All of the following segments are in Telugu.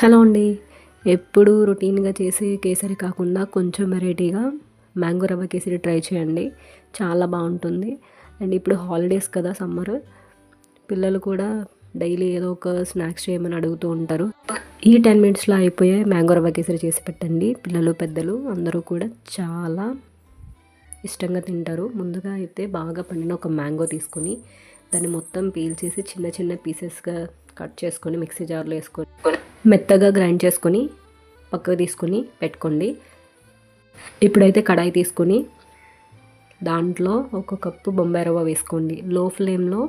హలో అండి. ఎప్పుడు రొటీన్గా చేసే కేసరి కాకుండా కొంచెం వెరైటీగా మ్యాంగో రవ్వ కేసరి ట్రై చేయండి. చాలా బాగుంటుంది. అండ్ ఇప్పుడు హాలిడేస్ కదా సమ్మర్. పిల్లలు కూడా డైలీ ఏదో ఒక స్నాక్స్ చేయమని అడుగుతూ ఉంటారు. ఈ టెన్ మినిట్స్లో అయిపోయే మ్యాంగో రవ్వ కేసరి చేసి పెట్టండి. పిల్లలు పెద్దలు అందరూ కూడా చాలా ఇష్టంగా తింటారు. ముందుగా అయితే బాగా పండిన ఒక మ్యాంగో తీసుకొని దాన్ని మొత్తం పీల్ చేసి చిన్న చిన్న పీసెస్గా కట్ చేసుకొని మిక్సీ జార్లో వేసుకొని మెత్తగా గ్రైండ్ చేసుకొని పక్కకు తీసుకొని పెట్టుకోండి. ఇప్పుడైతే కడాయి తీసుకొని దాంట్లో ఒక కప్పు బొంబాయి రవ్వ వేసుకోండి. లో ఫ్లేమ్లో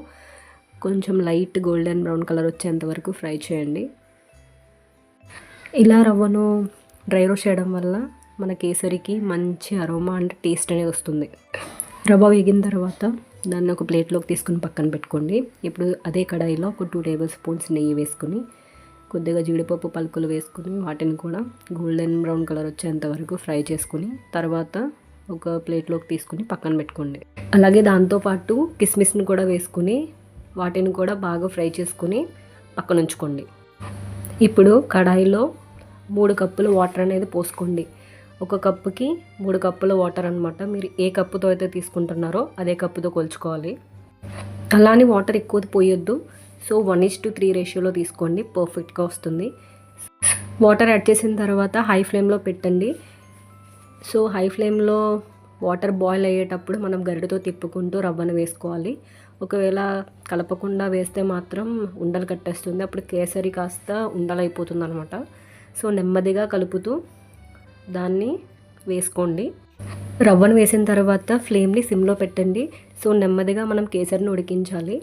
కొంచెం లైట్ గోల్డెన్ బ్రౌన్ కలర్ వచ్చేంత వరకు ఫ్రై చేయండి. ఇలా రవ్వను డ్రై రోస్ట్ చేయడం వల్ల మన కేసరికి మంచి అరోమా అంటే టేస్ట్ అనేది వస్తుంది. రవ్వ వేగిన తర్వాత దాన్ని ఒక ప్లేట్లోకి తీసుకుని పక్కన పెట్టుకోండి. ఇప్పుడు అదే కడాయిలో ఒక టూ టేబుల్ స్పూన్స్ నెయ్యి వేసుకుని కొద్దిగా జీడిపప్పు పలుకులు వేసుకుని వాటిని కూడా గోల్డెన్ బ్రౌన్ కలర్ వచ్చేంత వరకు ఫ్రై చేసుకుని తర్వాత ఒక ప్లేట్లోకి తీసుకుని పక్కన పెట్టుకోండి. అలాగే దాంతోపాటు కిస్మిస్ని కూడా వేసుకుని వాటిని కూడా బాగా ఫ్రై చేసుకుని పక్కన ఉంచుకోండి. ఇప్పుడు కడాయిలో మూడు కప్పులు వాటర్ అనేది పోసుకోండి. ఒక కప్పుకి మూడు కప్పుల వాటర్ అనమాట మీరు ఏ కప్పుతో అయితే తీసుకుంటున్నారో అదే కప్పుతో కొలుచుకోవాలి. అలానే వాటర్ ఎక్కువ పోయొద్దు. So one is to three రేషియోలో తీసుకోండి. పర్ఫెక్ట్గా వస్తుంది. వాటర్ యాడ్ చేసిన తర్వాత హై ఫ్లేమ్లో పెట్టండి. సో హై ఫ్లేమ్లో వాటర్ బాయిల్ అయ్యేటప్పుడు మనం గరిటతో తిప్పుకుంటూ రవ్వను వేసుకోవాలి. ఒకవేళ కలపకుండా వేస్తే మాత్రం ఉండలు కట్టేస్తుంది. అప్పుడు కేసరి కాస్త ఉండలైపోతుంది అనమాట సో నెమ్మదిగా కలుపుతూ దాన్ని వేసుకోండి. రవ్వను వేసిన తర్వాత ఫ్లేమ్ని సిమ్లో పెట్టండి. సో నెమ్మదిగా మనం కేసరిని ఉడికించాలి.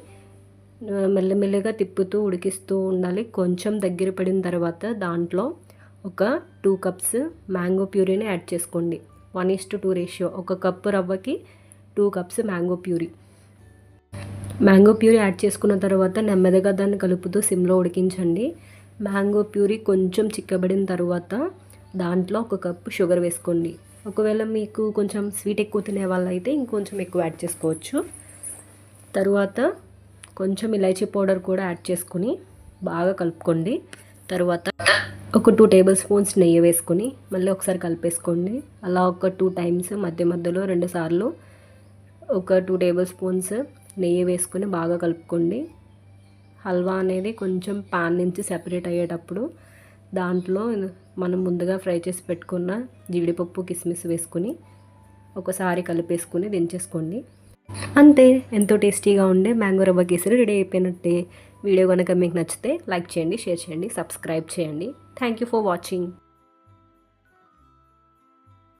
మెల్లమెల్లగా తిప్పుతూ ఉడికిస్తూ ఉండాలి. కొంచెం దగ్గర పడిన తర్వాత దాంట్లో ఒక టూ కప్స్ మ్యాంగో ప్యూరీని యాడ్ చేసుకోండి. One is to two ratio. ఒక cup రవ్వకి two cups mango puree. Mango puree add చేసుకున్న తర్వాత నెమ్మదిగా దాన్ని కలుపుతూ సిమ్లో ఉడికించండి. మ్యాంగో ప్యూరీ కొంచెం చిక్కబడిన తర్వాత దాంట్లో ఒక కప్పు షుగర్ వేసుకోండి. ఒకవేళ మీకు కొంచెం స్వీట్ ఎక్కువ తినే వాళ్ళైతే ఇంకొంచెం ఎక్కువ యాడ్ చేసుకోవచ్చు. తరువాత కొంచెం ఇలైచీ పౌడర్ కూడా యాడ్ చేసుకుని బాగా కలుపుకోండి. తర్వాత ఒక టూ టేబుల్ స్పూన్స్ నెయ్యి వేసుకొని మళ్ళీ ఒకసారి కలిపేసుకోండి. అలా ఒక టూ టైమ్స్ మధ్య మధ్యలో రెండు సార్లు ఒక టూ టేబుల్ స్పూన్స్ నెయ్యి వేసుకొని బాగా కలుపుకోండి. హల్వా అనేది కొంచెం పాన్ నుంచి సెపరేట్ అయ్యేటప్పుడు దాంట్లో మనం ముందుగా ఫ్రై చేసి పెట్టుకున్న జీడిపప్పు కిస్మిస్ వేసుకుని ఒకసారి కలిపేసుకుని దించేసుకోండి. అంతే ఎంతో టేస్టీగా ఉండే మ్యాంగో రవ్వ కేసరి రెడీ అయిపోయినట్టే. వీడియో కనుక మీకు నచ్చితే లైక్ చేయండి షేర్ చేయండి సబ్స్క్రైబ్ చేయండి. Thank you for watching